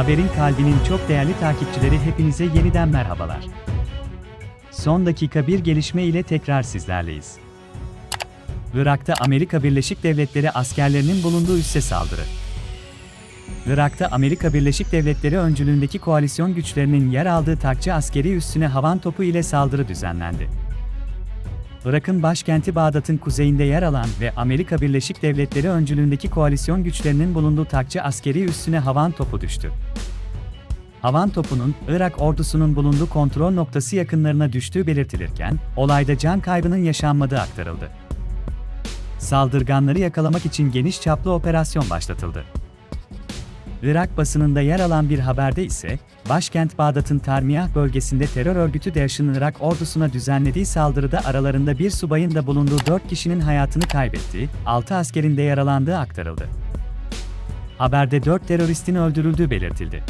Haberin kalbinin çok değerli takipçileri hepinize yeniden merhabalar. Son dakika bir gelişme ile tekrar sizlerleyiz. Irak'ta Amerika Birleşik Devletleri askerlerinin bulunduğu üsse saldırı. Irak'ta Amerika Birleşik Devletleri öncülüğündeki koalisyon güçlerinin yer aldığı takçı askeri üssüne havan topu ile saldırı düzenlendi. Irak'ın başkenti Bağdat'ın kuzeyinde yer alan ve Amerika Birleşik Devletleri öncülüğündeki koalisyon güçlerinin bulunduğu takçı askeri üssüne havan topu düştü. Havan topunun Irak ordusunun bulunduğu kontrol noktası yakınlarına düştüğü belirtilirken, olayda can kaybının yaşanmadığı aktarıldı. Saldırganları yakalamak için geniş çaplı operasyon başlatıldı. Irak basınında yer alan bir haberde ise, başkent Bağdat'ın Tarmiyah bölgesinde terör örgütü DAEŞ'in Irak ordusuna düzenlediği saldırıda aralarında bir subayın da bulunduğu 4 kişinin hayatını kaybettiği, 6 askerin de yaralandığı aktarıldı. Haberde 4 teröristin öldürüldüğü belirtildi.